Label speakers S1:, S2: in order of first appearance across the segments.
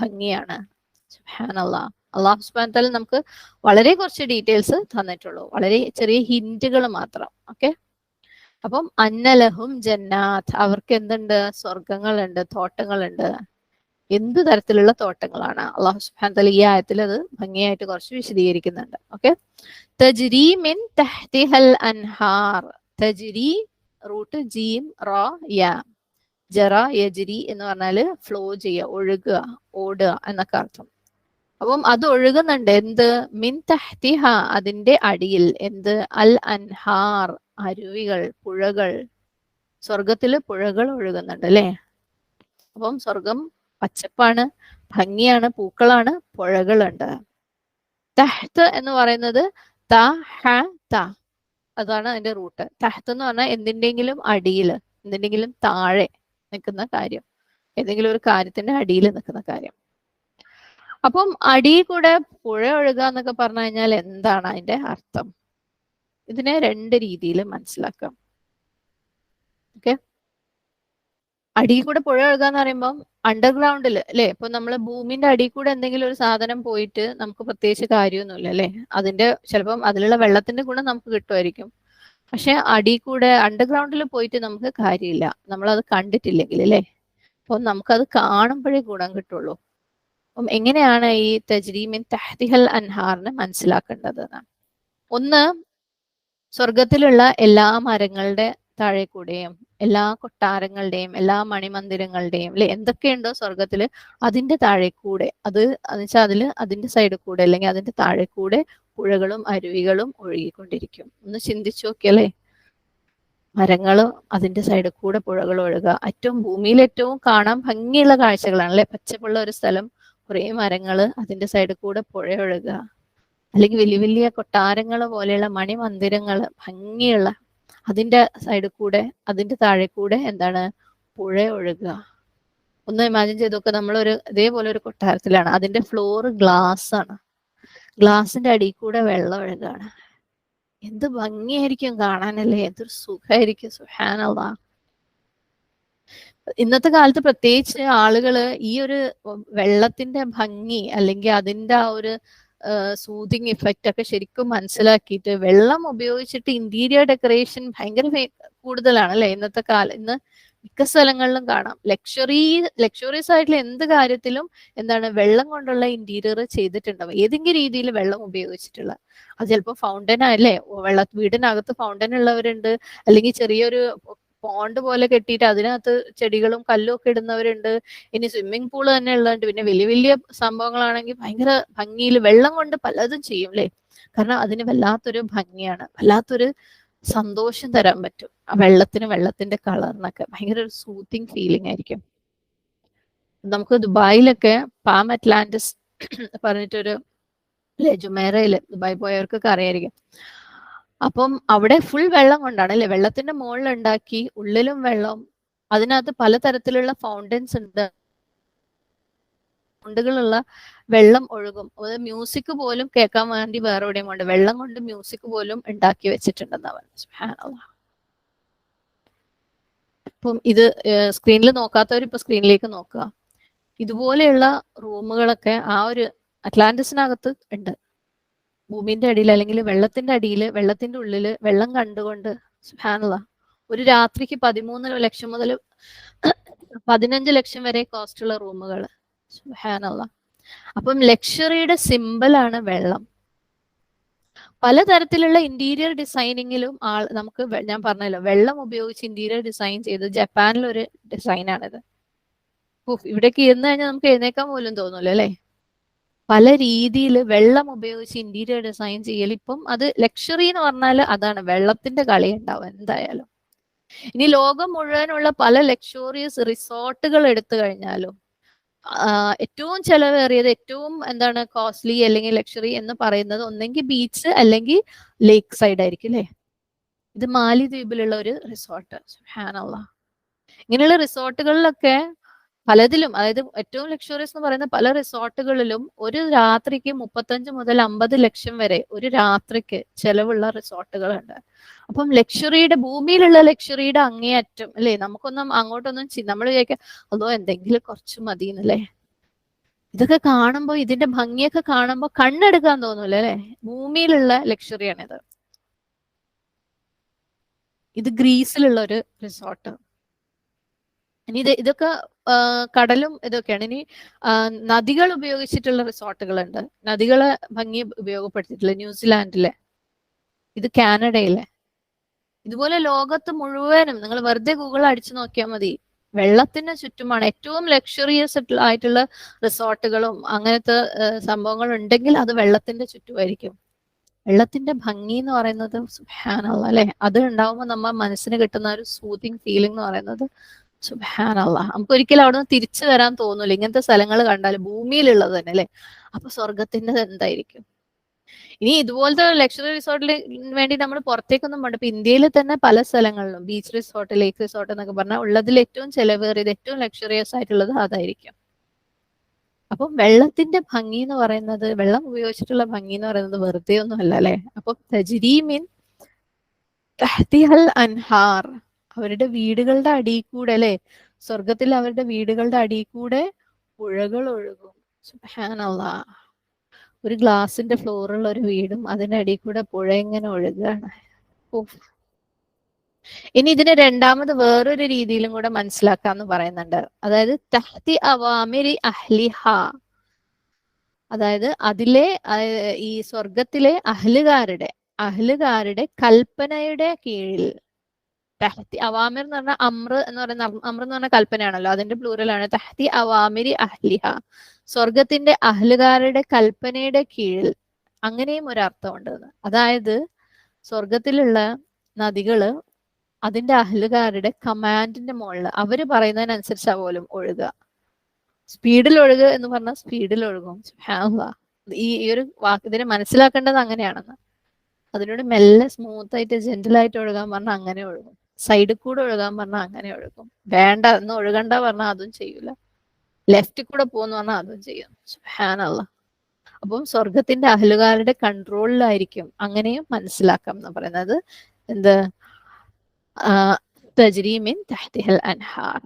S1: ഭംഗിയാണ്. സുഹാനല്ല അള്ളാഹു സുബാൻ തല നമുക്ക് വളരെ കുറച്ച് ഡീറ്റെയിൽസ് തന്നിട്ടുള്ളൂ. വളരെ ചെറിയ ഹിന്റുകൾ മാത്രം. ഓക്കെ അപ്പം അന്നലഹും ജന്നാഥ് അവർക്ക് എന്തുണ്ട്? സ്വർഗങ്ങളുണ്ട് തോട്ടങ്ങളുണ്ട്. എന്ത് തരത്തിലുള്ള തോട്ടങ്ങളാണ്? അള്ളാഹു സുബാൻ തല ഈ ആയത്തിൽ അത് ഭംഗിയായിട്ട് കുറച്ച് വിശദീകരിക്കുന്നുണ്ട്. ഓക്കെ തജ്രി മിൻ തഹ്തിഹൽ അൻഹാർ. തജ്രീ റൂട്ട് ജീം റോ യ. ജറ യജിരി എന്ന് പറഞ്ഞാൽ ഫ്ലോ ചെയ്യുക ഒഴുകുക ഓടുക എന്നൊക്കെ അർത്ഥം. അപ്പം അത് ഒഴുകുന്നുണ്ട്. എന്ത്? മിൻ തഹ്തിഹ അതിന്റെ അടിയിൽ. എന്ത്? അൽ അൻഹാർ അരുവികൾ പുഴകൾ. സ്വർഗത്തിൽ പുഴകൾ ഒഴുകുന്നുണ്ട് അല്ലേ? അപ്പം സ്വർഗം പച്ചപ്പാണ് ഭംഗിയാണ് പൂക്കളാണ് പുഴകളുണ്ട്. തഹ്ത് എന്ന് പറയുന്നത് ത ഹ ത. അതാണ് അതിന്റെ റൂട്ട്. തഹ്ത് എന്ന് പറഞ്ഞാൽ എന്തിന്റെങ്കിലും അടിയിൽ എന്തിന്റെങ്കിലും താഴെ. നിൽക്കുന്ന കാര്യം. ഏതെങ്കിലും ഒരു കാര്യത്തിന്റെ അടിയിൽ നിൽക്കുന്ന കാര്യം. അപ്പം അടിയിൽ കൂടെ പുഴ ഒഴുക എന്നൊക്കെ പറഞ്ഞു കഴിഞ്ഞാൽ എന്താണ് അതിന്റെ അർത്ഥം? ഇതിനെ രണ്ട് രീതിയിൽ മനസ്സിലാക്കാം. ഓക്കെ? അടിയിൽ കൂടെ പുഴ ഒഴുക എന്ന് പറയുമ്പോൾ അണ്ടർഗ്രൗണ്ടിൽ അല്ലെ? ഇപ്പൊ നമ്മൾ ഭൂമിന്റെ അടിയിൽ കൂടെ എന്തെങ്കിലും ഒരു സാധനം പോയിട്ട് നമുക്ക് പ്രത്യേകിച്ച് കാര്യമൊന്നുമില്ല അല്ലെ? അതിന്റെ ചിലപ്പം അതിലുള്ള വെള്ളത്തിന്റെ ഗുണം നമുക്ക് കിട്ടുമായിരിക്കും. പക്ഷെ അടി കൂടെ അണ്ടർഗ്രൗണ്ടിൽ പോയിട്ട് നമുക്ക് കാര്യമില്ല. നമ്മൾ അത് കണ്ടിട്ടില്ലെങ്കിൽ അല്ലെ? അപ്പം നമുക്കത് കാണുമ്പോഴേ ഗുണം കിട്ടുള്ളൂ. അപ്പം എങ്ങനെയാണ് ഈ തജ്രീമിൻ തഹ്തിഹൽ അൻഹാറിനെ മനസ്സിലാക്കേണ്ടത് ഒന്ന് സ്വർഗത്തിലുള്ള എല്ലാ മരങ്ങളുടെ താഴെ കൂടെയും എല്ലാ കൊട്ടാരങ്ങളുടെയും എല്ലാ മണിമന്ദിരങ്ങളുടെയും അല്ലെ എന്തൊക്കെയുണ്ടോ സ്വർഗത്തിൽ അതിന്റെ താഴെ കൂടെ. അത് എന്നുവെച്ചാൽ അതിൽ അതിന്റെ സൈഡിൽ കൂടെ അല്ലെങ്കിൽ അതിന്റെ താഴെ കൂടെ പുഴകളും അരുവികളും ഒഴുകിക്കൊണ്ടിരിക്കും. ഒന്ന് ചിന്തിച്ചു നോക്കിയല്ലേ മരങ്ങളും അതിന്റെ സൈഡിൽ കൂടെ പുഴകൾ ഒഴുകുക. ഏറ്റവും ഭൂമിയിൽ ഏറ്റവും കാണാൻ ഭംഗിയുള്ള കാഴ്ചകളാണ് അല്ലെ? പച്ചപ്പുള്ള ഒരു സ്ഥലം കുറേ മരങ്ങൾ അതിന്റെ സൈഡിൽ കൂടെ പുഴ ഒഴുകുക. അല്ലെങ്കിൽ വലിയ വലിയ കൊട്ടാരങ്ങൾ പോലെയുള്ള മണിമന്ദിരങ്ങൾ ഭംഗിയുള്ള അതിന്റെ സൈഡിൽ കൂടെ അതിന്റെ താഴെ കൂടെ എന്താണ് പുഴ ഒഴുകുക. ഒന്ന് ഇമാജിൻ ചെയ്ത് നോക്കുക നമ്മളൊരു ഇതേപോലെ ഒരു കൊട്ടാരത്തിലാണ്. അതിന്റെ ഫ്ലോർ ഗ്ലാസ് ആണ്. ഗ്ലാസിന്റെ അടിയിൽ കൂടെ വെള്ളം ഒഴുകാണ്. എന്ത് ഭംഗിയായിരിക്കും കാണാനല്ലേ? എന്തൊരു സുഖമായിരിക്കും സുഹാനുള്ള ഇന്നത്തെ കാലത്ത് പ്രത്യേകിച്ച് ആളുകൾ ഈ ഒരു വെള്ളത്തിന്റെ ഭംഗി അല്ലെങ്കിൽ അതിന്റെ ആ ഒരു സൂതിങ് ഇഫക്റ്റ് ഒക്കെ ശരിക്കും മനസ്സിലാക്കിയിട്ട് വെള്ളം ഉപയോഗിച്ചിട്ട് ഇന്റീരിയർ ഡെക്കറേഷൻ ഭയങ്കര കൂടുതലാണ് അല്ലെ ഇന്നത്തെ കാലം ഇന്ന് മിക്ക സ്ഥലങ്ങളിലും കാണാം. ലക്ഷറി ലക്ഷറീസ് ആയിട്ടുള്ള എന്ത് കാര്യത്തിലും എന്താണ് വെള്ളം കൊണ്ടുള്ള ഇന്റീരിയർ ചെയ്തിട്ടുണ്ടാവും. ഏതെങ്കിലും രീതിയിൽ വെള്ളം ഉപയോഗിച്ചിട്ടുള്ള. അത് ചിലപ്പോൾ ഫൗണ്ടൻ അല്ലേ? വെള്ള വീടിനകത്ത് ഫൗണ്ടൻ ഉള്ളവരുണ്ട്. അല്ലെങ്കിൽ ചെറിയൊരു പോണ്ട് പോലെ കെട്ടിയിട്ട് അതിനകത്ത് ചെടികളും കല്ലും ഒക്കെ ഇടുന്നവരുണ്ട്. ഇനി സ്വിമ്മിംഗ് പൂൾ തന്നെ ഉള്ളതുണ്ട് പിന്നെ വലിയ വലിയ സംഭവങ്ങളാണെങ്കിൽ ഭയങ്കര ഭംഗിയിൽ വെള്ളം കൊണ്ട് പലതും ചെയ്യും അല്ലേ കാരണം അതിന് വല്ലാത്തൊരു ഭംഗിയാണ്. വല്ലാത്തൊരു സന്തോഷം തരാൻ പറ്റും. ആ വെള്ളത്തിന് വെള്ളത്തിന്റെ കളറിനൊക്കെ ഭയങ്കര ഒരു സൂത്തിങ് ഫീലിംഗ് ആയിരിക്കും. നമുക്ക് ദുബായിലൊക്കെ പാം അറ്റ്ലാന്റിസ് പറഞ്ഞിട്ടൊരു ജുമേറയിൽ ദുബായ് പോയവർക്കൊക്കെ അറിയായിരിക്കും. അപ്പം അവിടെ ഫുൾ വെള്ളം കൊണ്ടാണ് അല്ലെ വെള്ളത്തിന്റെ മുകളിൽ ഉണ്ടാക്കി ഉള്ളിലും വെള്ളം അതിനകത്ത് പലതരത്തിലുള്ള ഫൗണ്ടൻസ് ഉണ്ട്. ഫൗണ്ടുകളുള്ള വെള്ളം ഒഴുകും. അത് മ്യൂസിക് പോലും കേൾക്കാൻ വേണ്ടി വേറെ എവിടെയും ഉണ്ട് വെള്ളം കൊണ്ട് മ്യൂസിക് പോലും ഉണ്ടാക്കി വെച്ചിട്ടുണ്ടെന്ന് പറഞ്ഞു അപ്പം ഇത് സ്ക്രീനിൽ നോക്കാത്തവർ ഇപ്പൊ സ്ക്രീനിലേക്ക് നോക്കുക. ഇതുപോലെയുള്ള റൂമുകളൊക്കെ ആ ഒരു അറ്റ്ലാന്റിസിനകത്ത് ഉണ്ട്. ഭൂമിന്റെ അടിയിൽ അല്ലെങ്കിൽ വെള്ളത്തിന്റെ അടിയിൽ വെള്ളത്തിന്റെ ഉള്ളിൽ വെള്ളം കണ്ടുകൊണ്ട് സുഹാനുള്ള ഒരു രാത്രിക്ക് പതിമൂന്ന് ലക്ഷം മുതൽ പതിനഞ്ച് ലക്ഷം വരെ കോസ്റ്റ് ഉള്ള റൂമുകൾ സുഹാനുള്ള അപ്പം ലക്ഷറിയുടെ സിമ്പിളാണ് വെള്ളം. പലതരത്തിലുള്ള ഇന്റീരിയർ ഡിസൈനിങ്ങിലും ആൾ നമുക്ക് ഞാൻ പറഞ്ഞല്ലോ വെള്ളം ഉപയോഗിച്ച് ഇന്റീരിയർ ഡിസൈൻ ചെയ്ത് ജപ്പാനിലൊരു ഡിസൈനാണിത് ഇവിടേക്ക് ഇരുന്ന് കഴിഞ്ഞാൽ നമുക്ക് എഴുന്നേക്കാൻ പോലും തോന്നൂല്ലോ അല്ലേ പല രീതിയിൽ വെള്ളം ഉപയോഗിച്ച് ഇന്റീരിയർ ഡിസൈൻ ചെയ്യൽ ഇപ്പം അത് ലക്ഷറി എന്ന് പറഞ്ഞാൽ അതാണ് വെള്ളത്തിന്റെ കളി ഉണ്ടാവും എന്തായാലും. ഇനി ലോകം മുഴുവനുള്ള പല ലക്ഷറിയസ് റിസോർട്ടുകൾ എടുത്തു കഴിഞ്ഞാലും ഏറ്റവും ചെലവേറിയത് ഏറ്റവും എന്താണ് കോസ്റ്റ്ലി അല്ലെങ്കിൽ ലക്ഷറി എന്ന് പറയുന്നത് ഒന്നെങ്കിൽ ബീച്ച് അല്ലെങ്കിൽ ലേക്ക് സൈഡ് ആയിരിക്കും അല്ലേ? ഇത് മാലിദ്വീപിലുള്ള ഒരു റിസോർട്ട് ഹാനുള്ള ഇങ്ങനെയുള്ള റിസോർട്ടുകളിലൊക്കെ പലതിലും അതായത് ഏറ്റവും ലക്ഷറിയസ് എന്ന് പറയുന്ന പല റിസോർട്ടുകളിലും ഒരു രാത്രിക്ക് മുപ്പത്തഞ്ച് മുതൽ അമ്പത് ലക്ഷം വരെ ഒരു രാത്രിക്ക് ചെലവുള്ള റിസോർട്ടുകളുണ്ട് അപ്പം ലക്ഷറിയുടെ ഭൂമിയിലുള്ള ലക്ഷറിയുടെ അങ്ങേയറ്റം അല്ലേ? നമുക്കൊന്നും അങ്ങോട്ടൊന്നും നമ്മൾ വിചാരിക്കാം അതോ എന്തെങ്കിലും കുറച്ച് മതി എന്നല്ലേ ഇതൊക്കെ കാണുമ്പോൾ ഇതിന്റെ ഭംഗിയൊക്കെ കാണുമ്പോൾ കണ്ണെടുക്കാൻ തോന്നൂല അല്ലെ? ഭൂമിയിലുള്ള ലക്ഷറിയാണിത് ഇത് ഗ്രീസിലുള്ള ഒരു റിസോർട്ട് ഇനി ഇത് ഇതൊക്കെ കടലും ഇതൊക്കെയാണ്. ഇനി നദികൾ ഉപയോഗിച്ചിട്ടുള്ള റിസോർട്ടുകളുണ്ട് നദികളെ ഭംഗി ഉപയോഗപ്പെടുത്തിയിട്ടില്ല? ന്യൂസിലാൻഡിലെ. ഇത് കാനഡയിലെ. ഇതുപോലെ ലോകത്ത് മുഴുവനും നിങ്ങൾ വെറുതെ ഗൂഗിൾ അടിച്ചു നോക്കിയാൽ മതി. വെള്ളത്തിന് ചുറ്റുമാണ് ഏറ്റവും ലക്ഷറിയസ് ആയിട്ടുള്ള റിസോർട്ടുകളും അങ്ങനത്തെ സംഭവങ്ങൾ ഉണ്ടെങ്കിൽ അത് വെള്ളത്തിന്റെ ചുറ്റുമായിരിക്കും. വെള്ളത്തിന്റെ ഭംഗി എന്ന് പറയുന്നത് സുഹാനുള്ള അല്ലെ? അത് ഉണ്ടാവുമ്പോൾ നമ്മൾ മനസ്സിന് കിട്ടുന്ന ഒരു സൂതിങ് ഫീലിംഗ് എന്ന് പറയുന്നത് സുഹാനല്ല നമുക്ക് ഒരിക്കലും അവിടെ നിന്ന് തിരിച്ചു വരാൻ തോന്നില്ല ഇങ്ങനത്തെ സ്ഥലങ്ങൾ കണ്ടാൽ ഭൂമിയിലുള്ളത് തന്നെ അല്ലെ? അപ്പൊ സ്വർഗത്തിന്റെ എന്തായിരിക്കും? ഇനി ഇതുപോലത്തെ ലക്ഷറി റിസോർട്ടിൽ വേണ്ടി നമ്മൾ പുറത്തേക്കൊന്നും പോകണ്ട ഇപ്പൊ ഇന്ത്യയിൽ തന്നെ പല സ്ഥലങ്ങളിലും ബീച്ച് റിസോർട്ട് ലേക്ക് റിസോർട്ട് എന്നൊക്കെ പറഞ്ഞാൽ ഉള്ളതിൽ ഏറ്റവും ചെലവേറിയത് ഏറ്റവും ലക്ഷറിയസ് ആയിട്ടുള്ളത് അതായിരിക്കും. അപ്പം വെള്ളത്തിന്റെ ഭംഗി എന്ന് പറയുന്നത് വെള്ളം ഉപയോഗിച്ചിട്ടുള്ള ഭംഗി എന്ന് പറയുന്നത് വെറുതെ ഒന്നും അല്ല അല്ലെ? അപ്പൊ തജ്രീമിൻ തഹ്തിഹൽ അൻഹാർ. അവരുടെ വീടുകളുടെ അടിയിൽ കൂടെ അല്ലെ? സ്വർഗത്തിൽ അവരുടെ വീടുകളുടെ അടിയിൽ കൂടെ പുഴകൾ ഒഴുകും. ഒരു ഗ്ലാസിന്റെ ഫ്ലോറുള്ള ഒരു വീടും അതിന്റെ അടിയിൽ കൂടെ പുഴ ഇങ്ങനെ ഒഴുകുകയാണ് ഇനി ഇതിനെ രണ്ടാമത് വേറൊരു രീതിയിലും കൂടെ മനസ്സിലാക്കാന്ന് പറയുന്നുണ്ട്. അതായത് തഹ്തി അവാമിരി അഹ്ലിഹ. അതായത് അതിലെ ഈ സ്വർഗത്തിലെ അഹ്ലുകാരുടെ അഹ്ലുകാരുടെ കൽപ്പനയുടെ കീഴിൽ തഹ്തി അവാമിർ എന്ന് പറഞ്ഞാൽ അമ്ര എന്ന് പറയുന്ന അമ്ര എന്ന് പറഞ്ഞ കൽപ്പനയാണല്ലോ. അതിന്റെ പ്ലൂറലാണ് തഹ്തി അവാമിരി അഹ്ലിഹ. സ്വർഗത്തിന്റെ അഹ്ലുകാരുടെ കൽപ്പനയുടെ കീഴിൽ അങ്ങനെയും ഒരു അർത്ഥമുണ്ട് അതായത് സ്വർഗത്തിലുള്ള നദികൾ അതിന്റെ അഹ്ലുകാരുടെ കമാൻഡിന്റെ മുകളിൽ അവർ പറയുന്നതിനനുസരിച്ചാ പോലും ഒഴുകുക. സ്പീഡിൽ ഒഴുകുക എന്ന് പറഞ്ഞാൽ സ്പീഡിൽ ഒഴുകും. ഈ ഒരു വാക്ക് ഇതിനെ മനസ്സിലാക്കേണ്ടത് അങ്ങനെയാണെന്ന്. അതിനോട് മെല്ലെ സ്മൂത്ത് ആയിട്ട് ജെന്റിൽ ആയിട്ട് ഒഴുകാൻ പറഞ്ഞാൽ അങ്ങനെ ഒഴുകും. സൈഡിൽ കൂടെ ഒഴുകാൻ പറഞ്ഞാൽ അങ്ങനെ ഒഴുകും. വേണ്ട എന്ന് ഒഴുകണ്ട പറഞ്ഞാൽ അതും ചെയ്യൂല. ലെഫ്റ്റിൽ കൂടെ പോകുന്നു പറഞ്ഞാൽ അതും ചെയ്യും. ഹാനല്ല അപ്പം സ്വർഗത്തിന്റെ അഹലുകാരുടെ കൺട്രോളിലായിരിക്കും അങ്ങനെയും മനസ്സിലാക്കാം എന്ന് പറയുന്നത്. എന്ത്? തജ്രീമിൻ തഹ്തിഹൽ അൻഹാർ.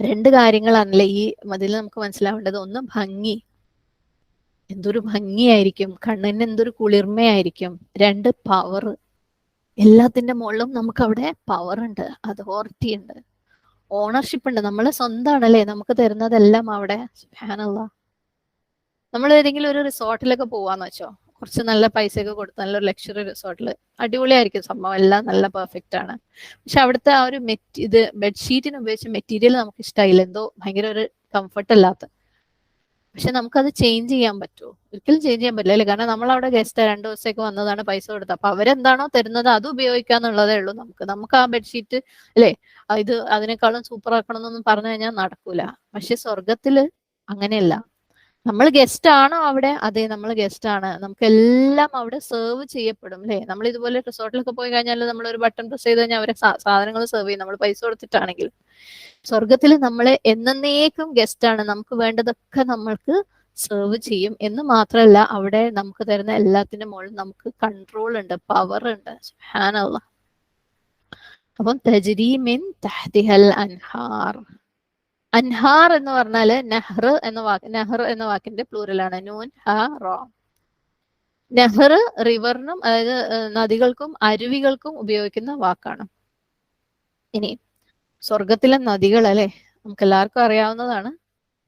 S1: രണ്ട് കാര്യങ്ങളാണല്ലേ ഈ മതിൽ നമുക്ക് മനസ്സിലാവേണ്ടത്. ഒന്ന് ഭംഗി. എന്തൊരു ഭംഗിയായിരിക്കും. കണ്ണിന് എന്തൊരു കുളിർമയായിരിക്കും. രണ്ട് പവർ എല്ലാത്തിന്റെ മുകളിലും നമുക്ക് അവിടെ പവർ ഉണ്ട് അതോറിറ്റി ഉണ്ട്. ഓണർഷിപ്പ് ഉണ്ട്. നമ്മളെ സ്വന്തമാണല്ലേ നമുക്ക് തരുന്നതെല്ലാം അവിടെ. ഫാനുള്ള നമ്മൾ ഏതെങ്കിലും ഒരു റിസോർട്ടിലൊക്കെ പോവാന്ന് വെച്ചോ. കുറച്ച് നല്ല പൈസയൊക്കെ കൊടുത്ത് നല്ലൊരു ലക്ഷറി റിസോർട്ടിൽ അടിപൊളിയായിരിക്കും സംഭവം. എല്ലാം നല്ല പെർഫെക്റ്റ് ആണ്. പക്ഷെ അവിടുത്തെ ആ ഒരു മെറ്റ് ഇത് ബെഡ്ഷീറ്റിന് ഉപയോഗിച്ച മെറ്റീരിയൽ നമുക്ക് ഇഷ്ടമായില്ല എന്തോ ഭയങ്കര ഒരു കംഫർട്ട് അല്ലാത്ത. പക്ഷെ നമുക്കത് ചേഞ്ച് ചെയ്യാൻ പറ്റുമോ ഒരിക്കലും ചേഞ്ച് ചെയ്യാൻ പറ്റില്ല അല്ലേ കാരണം നമ്മൾ അവിടെ ഗസ്റ്റ് രണ്ടു ദിവസത്തേക്ക് വന്നതാണ് പൈസ കൊടുത്തത്. അപ്പൊ അവരെന്താണോ തരുന്നത് അത് ഉപയോഗിക്കാന്നുള്ളതേ ഉള്ളൂ നമുക്ക്. നമുക്ക് ആ ബെഡ്ഷീറ്റ് അല്ലേ ഇത് അതിനേക്കാളും സൂപ്പർ ആക്കണം എന്നൊന്നും പറഞ്ഞു കഴിഞ്ഞാൽ നടക്കൂല. പക്ഷെ സ്വർഗത്തിൽ അങ്ങനെയല്ല. നമ്മൾ ഗസ്റ്റ് ആണോ അവിടെ? അതെ നമ്മൾ ഗസ്റ്റ് ആണ്. നമുക്ക് എല്ലാം അവിടെ സെർവ് ചെയ്യപ്പെടും അല്ലേ? നമ്മൾ ഇതുപോലെ റിസോർട്ടിലൊക്കെ പോയി കഴിഞ്ഞാൽ നമ്മൾ ഒരു ബട്ടൺ പ്രസ് ചെയ്ത് കഴിഞ്ഞാൽ അവരെ സാധനങ്ങൾ സെർവ് ചെയ്യും. നമ്മൾ പൈസ കൊടുത്തിട്ടാണെങ്കിൽ. സ്വർഗത്തിൽ നമ്മളെ എന്നേക്കും ഗസ്റ്റ് ആണ്. നമുക്ക് വേണ്ടതൊക്കെ നമ്മൾക്ക് സെർവ് ചെയ്യും. എന്ന് മാത്രമല്ല അവിടെ നമുക്ക് തരുന്ന എല്ലാത്തിന്റെ മുകളിൽ നമുക്ക് കൺട്രോൾ ഉണ്ട് പവർ ഉണ്ട്. അപ്പം തജ്രീമിൻ തഹ്തിഹൽ അൻഹാർ. അൻഹാർ എന്ന് പറഞ്ഞാൽ നെഹ്ർ എന്ന വാക്ക് നെഹ്ർ എന്ന വാക്കിന്റെ പ്ലൂരലാണ് നൂൻ ഹ റോ. നെഹ്ർ റിവറിനും അതായത് നദികൾക്കും അരുവികൾക്കും ഉപയോഗിക്കുന്ന വാക്കാണ്. ഇനി സ്വർഗത്തിലെ നദികൾ അല്ലെ നമുക്ക് എല്ലാവർക്കും അറിയാവുന്നതാണ്.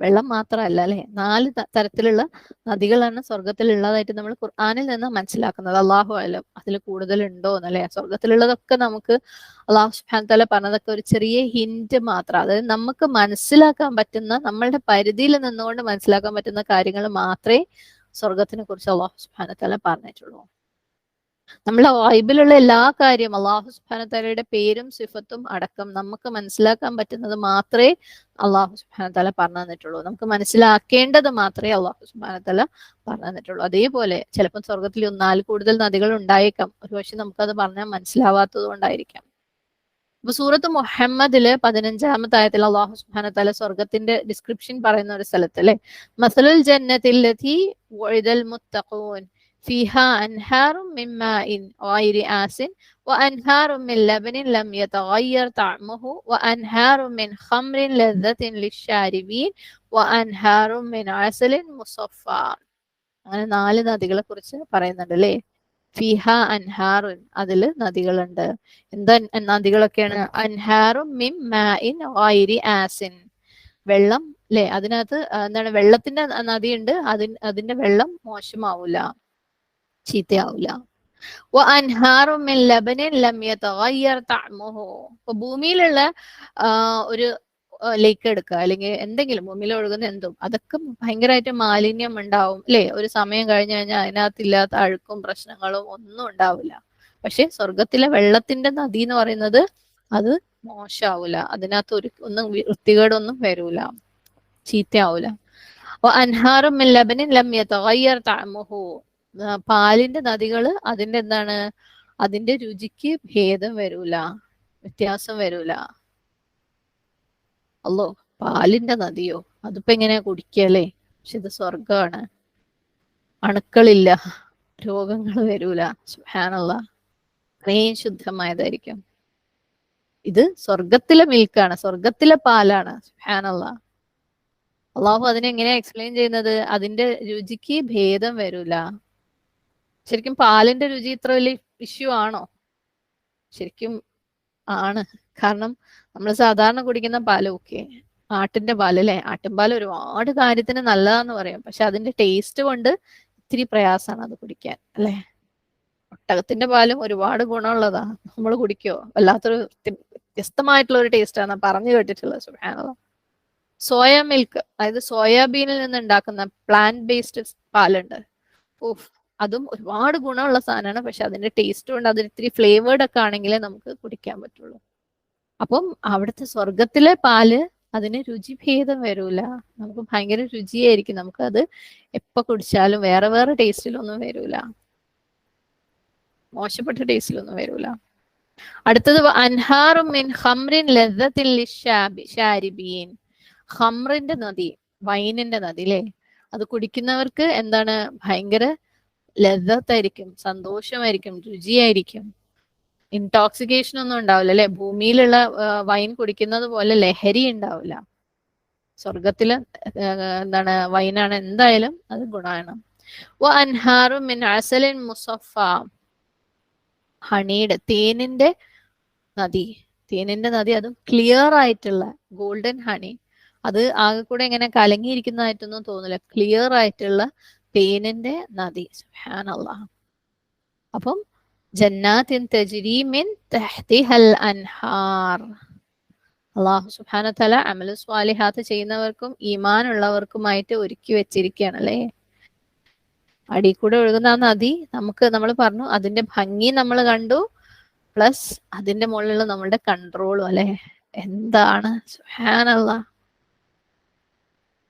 S1: വെള്ളം മാത്രമല്ല അല്ലെ? നാല് തരത്തിലുള്ള നദികളാണ് സ്വർഗത്തിലുള്ളതായിട്ട് നമ്മൾ ഖുർആാനിൽ നിന്ന് മനസ്സിലാക്കുന്നത്. അള്ളാഹു അലം. അതിൽ കൂടുതൽ ഉണ്ടോ എന്നല്ലേ? സ്വർഗത്തിലുള്ളതൊക്കെ നമുക്ക് അള്ളാഹു സുബ്ഹാനഹു തല പറഞ്ഞതൊക്കെ ഒരു ചെറിയ ഹിന്റ് മാത്രം. അതായത് നമുക്ക് മനസ്സിലാക്കാൻ പറ്റുന്ന നമ്മളുടെ പരിധിയിൽ നിന്നുകൊണ്ട് മനസ്സിലാക്കാൻ പറ്റുന്ന കാര്യങ്ങൾ മാത്രമേ സ്വർഗത്തിനെ കുറിച്ച് അള്ളാഹു സുബ്ഹാനഹു തല പറഞ്ഞിട്ടുള്ളൂ. നമ്മളെ വൈബിലുള്ള എല്ലാ കാര്യം അള്ളാഹു സുബ്ഹാനഹു തആലയുടെ പേരും സിഫത്തും അടക്കം നമുക്ക് മനസ്സിലാക്കാൻ പറ്റുന്നത് മാത്രമേ അള്ളാഹു സുബ്ഹാനഹു തആല പറഞ്ഞു തന്നിട്ടുള്ളൂ. നമുക്ക് മനസ്സിലാക്കേണ്ടത് മാത്രമേ അള്ളാഹു സുബ്ഹാനഹു തആല പറഞ്ഞു തന്നിട്ടുള്ളൂ. അതേപോലെ ചിലപ്പം സ്വർഗത്തിൽ ഒന്നാൽ കൂടുതൽ നദികൾ ഉണ്ടായേക്കാം. ഒരു പക്ഷെ നമുക്കത് പറഞ്ഞാൽ മനസ്സിലാവാത്തത് കൊണ്ടായിരിക്കാം. അപ്പൊ സൂറത്ത് മുഹമ്മദിൽ പതിനഞ്ചാമത്തെ ആയത്തിൽ അള്ളാഹു സുബ്ഹാനഹു തആല സ്വർഗത്തിന്റെ ഡിസ്ക്രിപ്ഷൻ പറയുന്ന ഒരു സ്ഥലത്ത് അല്ലെ? മസലുൽ ജന്നത്തിൽ മുത്തഖൂൻ فيها أنهار من ماء غير آس وأنهار من لبن لم يتغير طعمه وأنهار من خمر لذة للشاربين وأنهار من عسل مصفى അങ്ങനെ നാല് നദികളെ കുറിച്ച് പറയുന്നുണ്ട് അല്ലേ ഫിഹ അൻഹാറുൻ അതില് നദികളുണ്ട് എന്താ നദികളൊക്കെയാണ് അൻഹാറും മിം മാഇൻ ഗൈരി ആസിൻ വെള്ളം അല്ലെ അതിനകത്ത് എന്താണ് വെള്ളത്തിന്റെ നദിയുണ്ട് അതി അതിന്റെ വെള്ളം മോശമാവൂല ചീത്തയാവൂല. അൻഹാറുമിൻ ലബനിൻ ലം യതഗയ്യർ തഅമുഹു. ഭൂമിയിലുള്ള ഒരു ലേക്ക് എടുക്കുക. അല്ലെങ്കിൽ എന്തെങ്കിലും ഭൂമിയിൽ ഒഴുകുന്ന എന്തും. അതൊക്കെ ഭയങ്കരമായിട്ട് മാലിന്യം ഉണ്ടാവും. അല്ലെ? ഒരു സമയം കഴിഞ്ഞു കഴിഞ്ഞാൽ അതിനകത്തില്ലാത്ത അഴുക്കും പ്രശ്നങ്ങളും ഒന്നും ഉണ്ടാവില്ല. പക്ഷെ സ്വർഗത്തിലെ വെള്ളത്തിന്റെ നദി എന്ന് പറയുന്നത് അത് മോശാവൂല. അതിനകത്ത് ഒരു ഒന്നും വൃത്തികേടൊന്നും വരൂല. ചീത്തയാവൂല. അൻഹാറും ലബനിൻ ലം യതഗയ്യർ തഅമുഹു. പാലിന്റെ നദികൾ അതിന്റെ എന്താണ് അതിന്റെ രുചിക്ക് ഭേദം വരൂല വ്യത്യാസം വരൂല. അല്ലോ പാലിന്റെ നദിയോ? അതിപ്പോ എങ്ങനെയാ കുടിക്കല്ലേ പക്ഷെ ഇത് സ്വർഗമാണ് അണുക്കളില്ല രോഗങ്ങൾ വരൂല. സുഹാനുള്ള അത്രയും ശുദ്ധമായതായിരിക്കും. ഇത് സ്വർഗത്തിലെ മിൽക്കാണ് സ്വർഗത്തിലെ പാലാണ്. സുഹാനുള്ള അള്ളാഹു അതിനെങ്ങനെയാ എക്സ്പ്ലെയിൻ ചെയ്യുന്നത്? അതിന്റെ രുചിക്ക് ഭേദം വരൂല. ശരിക്കും പാലിന്റെ രുചി ഇത്ര വലിയ ഇഷ്യൂ ആണോ? ശരിക്കും ആണ്. കാരണം നമ്മൾ സാധാരണ കുടിക്കുന്ന പാൽ ഓക്കെ. ആട്ടിന്റെ പാൽ അല്ലെ? ആട്ടിൻപാൽ ഒരുപാട് കാര്യത്തിന് നല്ലതാന്ന് പറയും. പക്ഷെ അതിന്റെ ടേസ്റ്റ് കൊണ്ട് ഇത്തിരി പ്രയാസമാണ് അത് കുടിക്കാൻ അല്ലെ? ഒട്ടകത്തിന്റെ പാലും ഒരുപാട് ഗുണമുള്ളതാ. നമ്മൾ കുടിക്കോ വല്ലാത്തൊരു വ്യത്യസ്തമായിട്ടുള്ള ഒരു ടേസ്റ്റാണ് പറഞ്ഞു കേട്ടിട്ടുള്ളത്. സോയ മിൽക്ക് അതായത് സോയാബീനിൽ നിന്ന് ഉണ്ടാക്കുന്ന പ്ലാന്റ് ബേസ്ഡ് പാലുണ്ട്. ഓഫ് അതും ഒരുപാട് ഗുണമുള്ള സാധനമാണ്. പക്ഷെ അതിന്റെ ടേസ്റ്റ് കൊണ്ട് അതിന് ഇത്തിരി ഫ്ലേവേർഡ് ഒക്കെ ആണെങ്കിലേ നമുക്ക് കുടിക്കാൻ പറ്റുള്ളൂ. അപ്പം അവിടുത്തെ സ്വർഗത്തിലെ പാൽ അതിന് രുചിഭേദം വരൂല. നമുക്ക് ഭയങ്കര രുചിയായിരിക്കും. നമുക്ക് അത് എപ്പോ കുടിച്ചാലും വേറെ വേറെ ടേസ്റ്റിലൊന്നും വരൂല. മോശപ്പെട്ട ടേസ്റ്റിലൊന്നും വരൂല. അടുത്തത് അൻഹാറും ഹംറിന്റെ നദി വൈനിന്റെ നദി അല്ലേ അത് കുടിക്കുന്നവർക്ക് എന്താണ് ഭയങ്കര ലദ്ദത്തായിരിക്കും സന്തോഷമായിരിക്കും രുചിയായിരിക്കും. ഇൻടോക്സിക്കേഷൻ ഒന്നും ഉണ്ടാവില്ല അല്ലെ? ഭൂമിയിലുള്ള വൈൻ കുടിക്കുന്നത് പോലെ ലഹരി ഉണ്ടാവില്ല. സ്വർഗത്തിൽ എന്താണ് വൈനാണ് എന്തായാലും അത് ഗുണമാണ് അൻഹാറു അസലിൻ മുസഫ. ഹണിയുടെ തേനിന്റെ നദി. തേനിന്റെ നദി അതും ക്ലിയർ ആയിട്ടുള്ള ഗോൾഡൻ ഹണി അത് ആകെ കൂടെ ഇങ്ങനെ കലങ്ങിയിരിക്കുന്നതായിട്ടൊന്നും തോന്നില്ല ക്ലിയർ ആയിട്ടുള്ള തേനിന്റെ നദി. സുഹാനല്ല അപ്പം ജന്നാത്തിൻ തജ്രി മിൻ തഹ്തിഹൽ അൻഹാർ. അള്ളാഹു സുബാന തല അമലു സ്വാലിഹാത്ത് ചെയ്യുന്നവർക്കും ഈമാൻ ഉള്ളവർക്കുമായിട്ട് ഒരുക്കി വെച്ചിരിക്കുകയാണ് അല്ലേ? അടി കൂടെ ഒഴുകുന്ന ആ നദി നമുക്ക് നമ്മൾ പറഞ്ഞു അതിന്റെ ഭംഗി നമ്മൾ കണ്ടു പ്ലസ് അതിന്റെ മുകളിലുള്ള നമ്മളുടെ കൺട്രോളും അല്ലെ? എന്താണ്? സുഹാനല്ല